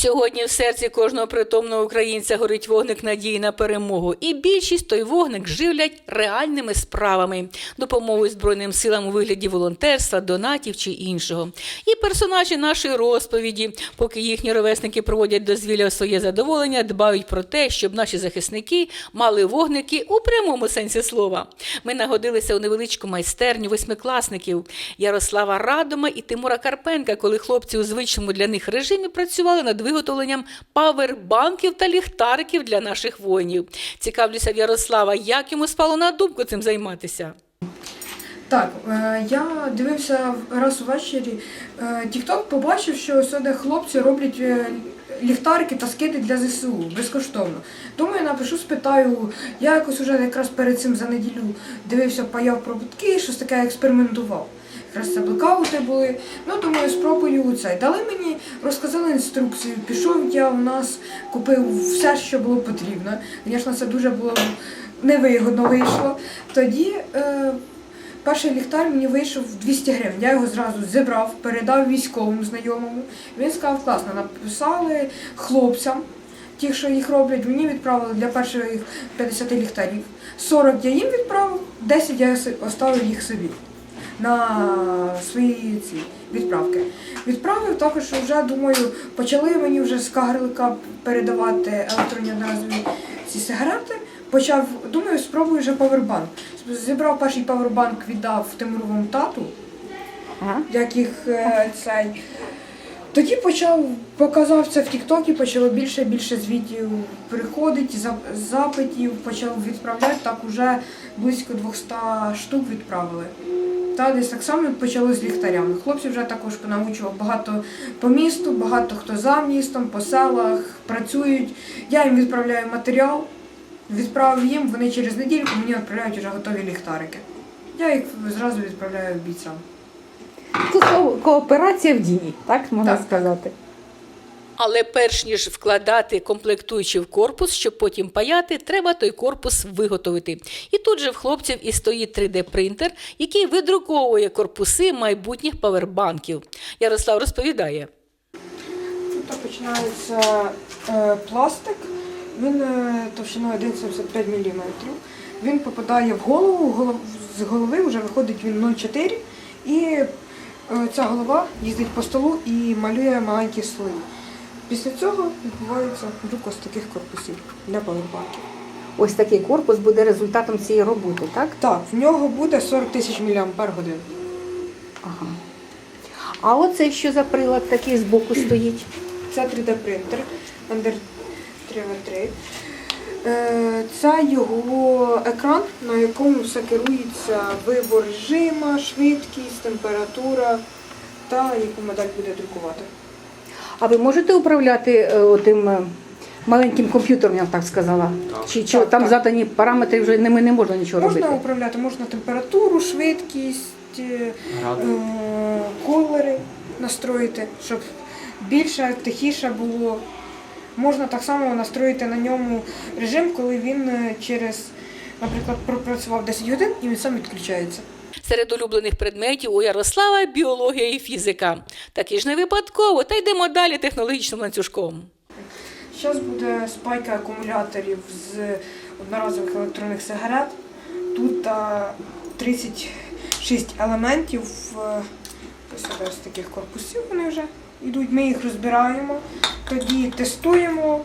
Сьогодні в серці кожного притомного українця горить вогник надії на перемогу, і більшість той вогник живлять реальними справами, допомогою Збройним силам у вигляді волонтерства, донатів чи іншого. І персонажі нашої розповіді, поки їхні ровесники проводять дозвілля у своє задоволення, дбають про те, щоб наші захисники мали вогники у прямому сенсі слова. Ми нагодилися у невеличку майстерню восьмикласників Ярослава Радома і Тимура Карпенка, коли хлопці у звичному для них режимі працювали над виготовленням павербанків та ліхтариків для наших воїнів. Цікавлюся в Ярослава, як йому спало на думку цим займатися. Так, е, я дивився раз увечері TikTok, побачив, що сюди хлопці роблять е, ліхтарики та скиди для ЗСУ безкоштовно. Думаю, напишу, спитаю. Я якось уже якраз перед цим за неділю дивився, паяв пробутки, щось таке експериментував. Якраз це блокаути були. Ну, думаю, спробую це. Дали мені, розказали інструкцію. Пішов я у нас, купив все, що було потрібно. Звісно, це дуже було невигодно вийшло. Тоді. Е, Перший ліхтар мені вийшов 200 гривень. Я його зразу зібрав, передав військовому знайомому. Він сказав, класно, написали хлопцям, ті, що їх роблять, мені відправили для перших 50 ліхтарів. 40 я їм відправив, 10 я оставив їх собі на свої ці відправки. Відправив також що вже, думаю, почали мені вже з кагарлика передавати електронні одноразові ці сигарети. Почав, думаю, спробую вже павербанк. Зібрав перший павербанк, віддав Тимуровому тату, Ага. як їх е, цей. Тоді почав, показав це в Тіктокі, почало більше і більше звітів приходить, зап- запитів, почав відправляти, так уже близько 200 штук відправили. Та десь так само почали з ліхтарями. Хлопці вже також понаучував багато по місту, багато хто за містом, по селах працюють. Я їм відправляю матеріал, відправив їм, вони через недільку мені відправляють вже готові ліхтарики. Я їх зразу відправляю бійцям. Це кооперація в дії, так можна Так. сказати. Але перш ніж вкладати комплектуючі в корпус, щоб потім паяти, треба той корпус виготовити. І тут же в хлопців і стоїть 3D-принтер, який видруковує корпуси майбутніх павербанків. Ярослав розповідає. Тут починається е, пластик, він е, товщиною 1,75 мм. Він попадає в голову, голов- з голови вже виходить він 0,4 і е, ця голова їздить по столу і малює маленькі слої. Після цього відбувається друк ось таких корпусів для павербанків. Ось такий корпус буде результатом цієї роботи, так? Так, в нього буде 40 тисяч мАч. Ага. А оце що за прилад такий збоку стоїть? Це 3D-принтер Ender 3v3. Е, Це його екран, на якому все керується вибор режима, швидкість, температура та яку модель буде друкувати. А ви можете управляти е, отим е, маленьким комп'ютером, я так сказала? Чи, чи Так, там так. задані параметри вже ними не можна нічого Можна робити? управляти, можна температуру, швидкість, е, колери настроїти, щоб більше, тихіше було. Можна так само настроїти на ньому режим, коли він через, наприклад, пропрацював 10 годин і він сам відключається. Серед улюблених предметів у Ярослава біологія і фізика. Такі ж не випадково, та йдемо далі технологічним ланцюжком. Зараз буде спайка акумуляторів з одноразових електронних сигарет. Тут 36 елементів е, ось таких корпусів вони вже йдуть. Ми їх розбираємо, тоді тестуємо,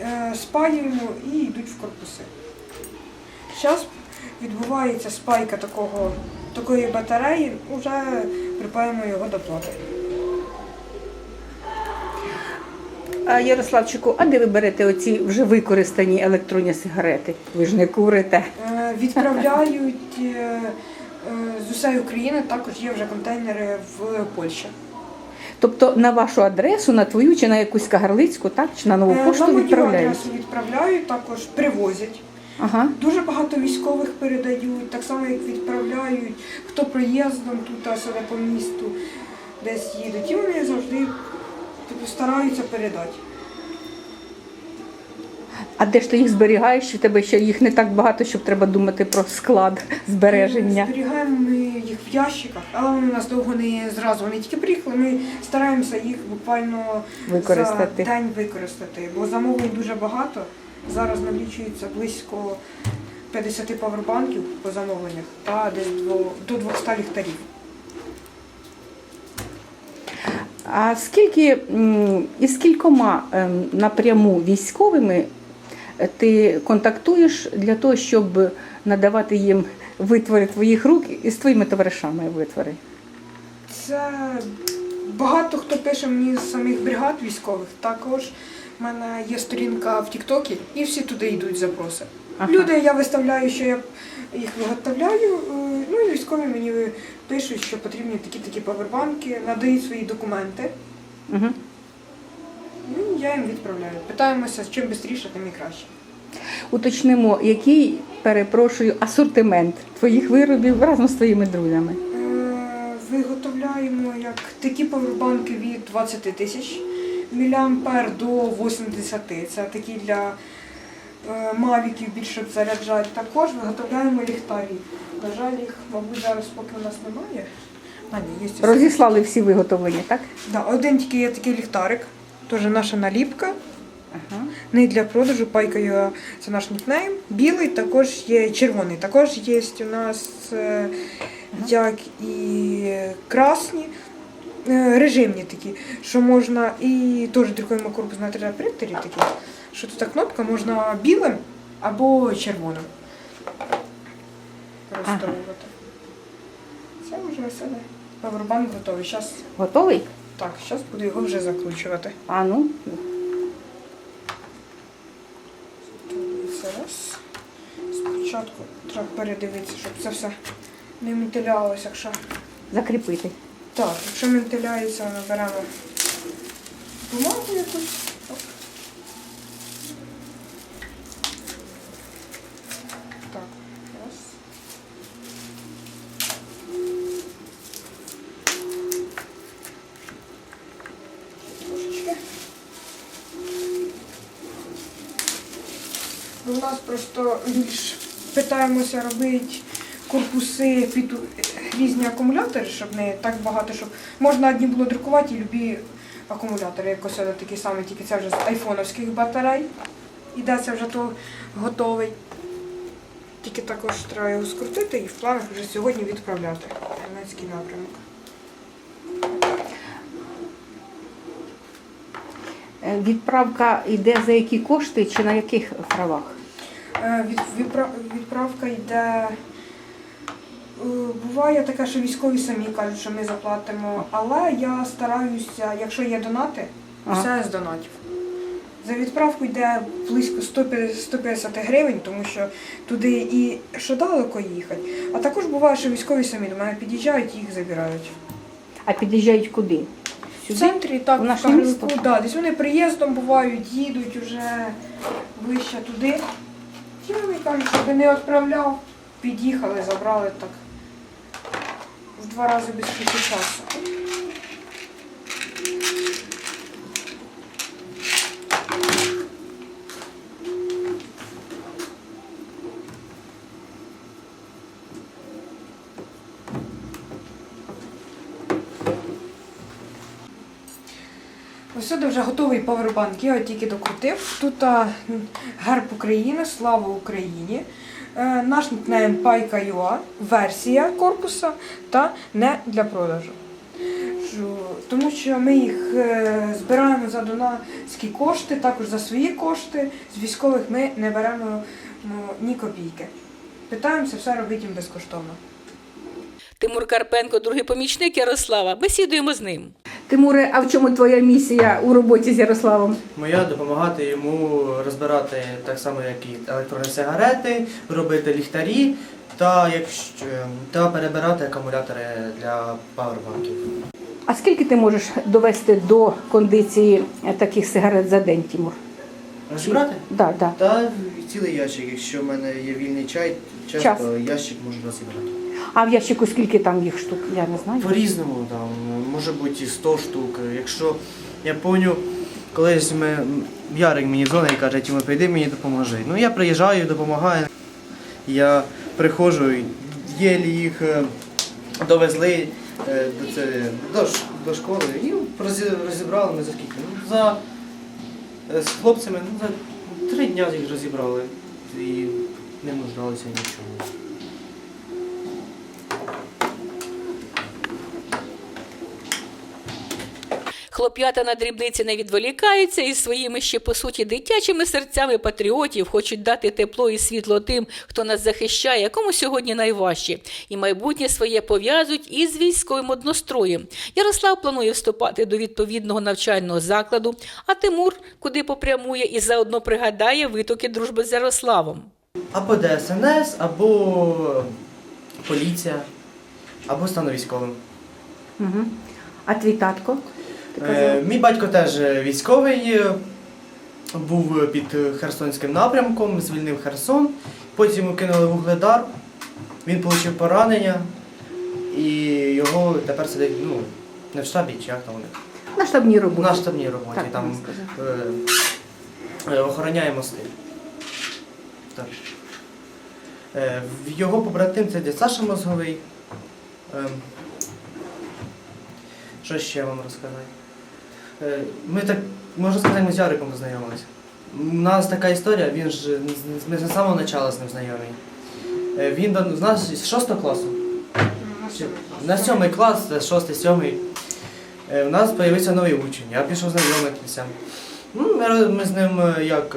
е, спаюємо і йдуть в корпуси. Зараз відбувається спайка такого, такої батареї, вже припаємо його до плати. Ярославчику, а де ви берете оці вже використані електронні сигарети? Ви ж не курите. Е, Відправляють е, е, з усієї України, також є вже контейнери в Польщі. Тобто на вашу адресу, на твою чи на якусь кагарлицьку, так? Чи на нову Е, пошту На мою відправляють? адресу відправляють, також привозять. Ага. Дуже багато військових передають, так само як відправляють, хто проїздом тут а сюди по місту десь їдуть. І вони завжди типу, стараються передати. А де ж ти їх зберігаєш? Чи в тебе ще їх не так багато, щоб треба думати про склад збереження? Зберігаємо ми їх в ящиках, але вони у нас довго не зразу. Вони тільки приїхали. Ми стараємося їх буквально Використати. за день використати, бо замовлень дуже багато. Зараз налічується близько 50 павербанків по замовленнях та десь до 200 ліхтарів. А скільки і скількома ем, напряму військовими е, ти контактуєш для того, щоб надавати їм витвори твоїх рук і з твоїми товаришами витвори? Це багато хто пише мені з самих бригад військових. Також в мене є сторінка в Тіктокі, і всі туди йдуть запроси. Ага. Люди, я виставляю, що я їх виготовляю. е, Ну і військові мені пишуть, що потрібні такі-такі павербанки, надають свої документи. Угу. Ну, я їм відправляю. Питаємося, чим швидше, тим і краще. Уточнимо, який, перепрошую, асортимент твоїх виробів разом з твоїми друзями. Е, Виготовляємо як такі павербанки від 20 тисяч міліампер до 80. Це такі для е, мавіків більше заряджають. Також виготовляємо ліхтарі. На жаль, їх, мабуть, зараз поки у нас немає. А, ні, є. Розіслали всі виготовлення, так? Да, один тільки є такий ліхтарик, теж наша наліпка. Ага. Не для продажу, пайка це наш нікнейм. Білий також є червоний. Також є у нас е, як і красні, режимні такі, що можна і теж друкуємо корпус на 3D принтері такі, що тут кнопка можна білим або червоним використовувати. Це вже все. Павербанк готовий. Зараз, Готовий? так, зараз буду його вже закручувати. А ну, Це раз. Спочатку треба передивитися, щоб це все не ментилялося. Якщо... закріпити. Так, якщо ментиляється, ми беремо бумагу якусь. Так, раз. Трошечки. У нас просто більш питаємося робити корпуси під різні акумулятори, щоб не так багато, щоб можна одні було друкувати і любі акумулятори, як ось один такий самий, тільки це вже з айфоновських батарей. Іде це вже то готовий. Тільки також треба його скрутити і в планах вже сьогодні відправляти в німецький напрямок. Е, Відправка йде за які кошти чи на яких правах? Е, Від, відпра- відправка йде. Е, Буває таке, що військові самі кажуть, що ми заплатимо, але я стараюся, якщо є донати, Ага. все з донатів. За відправку йде близько 150 150 гривень, тому що туди і що далеко їхати. А також буває, що військові самі до мене під'їжджають і їх забирають. А під'їжджають куди? В центрі так, В Кагарлику, да, десь вони приїздом бувають, їдуть уже ближче туди. Ті вони кажуть, щоб не відправляв, під'їхали, забрали так. Два рази без більше часу. Сюди вже готовий павербанк. Я його тільки докрутив. Тут а, герб України, слава Україні. Е, наш нікнейм Пайка.ua, версія корпуса та не для продажу. Тому що ми їх е, збираємо за донатські кошти, також за свої кошти. З військових ми не беремо ну, ні копійки. Питаємося все робити їм безкоштовно. Тимур Карпенко, другий помічник Ярослава. Бесідуємо з ним. Тимуре, а в чому твоя місія у роботі з Ярославом? Моя допомагати йому розбирати так само, як і електронні сигарети, робити ліхтарі та, якщо, та перебирати акумулятори для павербанків. А скільки ти можеш довести до кондиції таких сигарет за день, Тимур? Розібрати? Да, да. Та цілий ящик, якщо в мене є вільний чай, час, Час. ящик можу розібрати. А в ящику скільки там їх штук? Я не знаю. По-різному, там, може бути і 100 штук. Якщо я пам'ятаю, колись ми, Ярик мені дзвонить і каже, Тімо, прийди мені допоможи. Ну я приїжджаю, допомагаю. Я приходжу, єлі їх е, довезли е, до, це, до, до школи і розібрали ми за скільки? Ну, за, е, з хлопцями ну, за три дні їх розібрали і не нуждалися нічого. Хлоп'ята на дрібниці не відволікаються і своїми ще по суті дитячими серцями патріотів хочуть дати тепло і світло тим, хто нас захищає, кому сьогодні найважче, і майбутнє своє пов'язують із військовим одностроєм. Ярослав планує вступати до відповідного навчального закладу, а Тимур куди попрямує і заодно пригадає витоки дружби з Ярославом. Або ДСНС, або поліція, або стану військовим. Угу. А твій татко? Е, Мій батько теж е, військовий, е, був під Херсонським напрямком, звільнив Херсон, потім його кинули в Угледар, він отримав поранення і його тепер сидить ну, не в штабі, чи як там у них. На штабній роботі. На штабній роботі, Так, там е, е, охороняє мости. Так. Е, його побратим це дядь Саша Мозговий. Ем, що ще вам розказати? Е, Ми так, можна сказати, ми з Яриком познайомилися. У нас така історія, він ж ми з самого початку з ним знайомі. Е, Він до з нас з 6 класу. На сьомий клас, це шостий, сьомий. Е, У нас з'явився новий учень, я пішов знайомитися. Ну, Ми, ми з ним як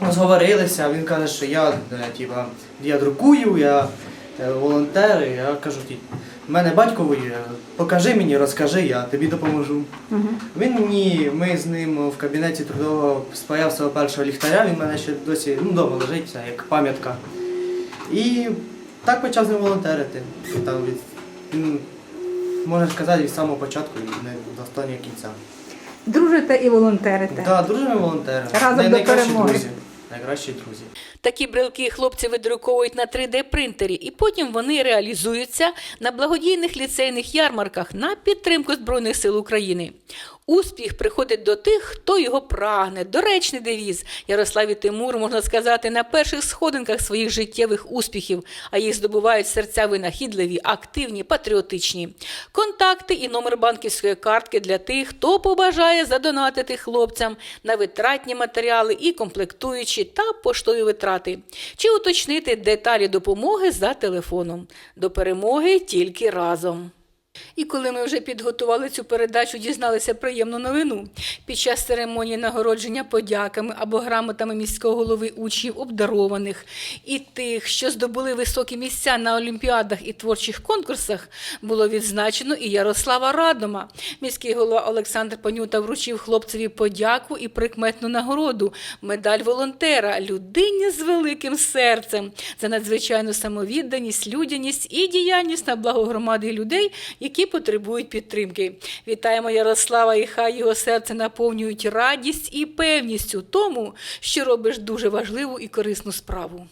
е, зговорилися, він каже, що я, типа, я друкую, я волонтер, я кажу, «Ті, в мене батько воює, покажи мені, розкажи, я тобі допоможу. Мгм. Він мені, ми з ним в кабінеті трудового спаяв свого першого ліхтаря, він в мене ще досі ну, вдома лежить, це як пам'ятка. І так почав з ним волонтерити. Там від, він, можна сказати, від самого початку і не до останнього кінця. Дружите і волонтерите. Так, да, дружимо волонтери. Разом Най- до перемоги. друзі. Найкращі друзі. Такі брелки хлопці видруковують на 3D-принтері, і потім вони реалізуються на благодійних ліцейних ярмарках на підтримку Збройних сил України. Успіх приходить до тих, хто його прагне. Доречний девіз. Ярослав і Тимур, можна сказати, на перших сходинках своїх життєвих успіхів, а їх здобувають серця винахідливі, активні, патріотичні. Контакти і номер банківської картки для тих, хто побажає задонатити хлопцям на витратні матеріали і комплектуючі та поштові витрати, чи уточнити деталі допомоги за телефоном. До перемоги тільки разом. І коли ми вже підготували цю передачу, дізналися приємну новину. Під час церемонії нагородження подяками або грамотами міського голови учнів обдарованих і тих, що здобули високі місця на олімпіадах і творчих конкурсах, було відзначено і Ярослава Радома. Міський голова Олександр Панюта вручив хлопцеві подяку і прикметну нагороду медаль волонтера людині з великим серцем за надзвичайну самовідданість, людяність і діяльність на благо громади людей, які потребують підтримки. Вітаємо Ярослава, і хай його серце наповнюють радість і певність у тому, що робиш дуже важливу і корисну справу.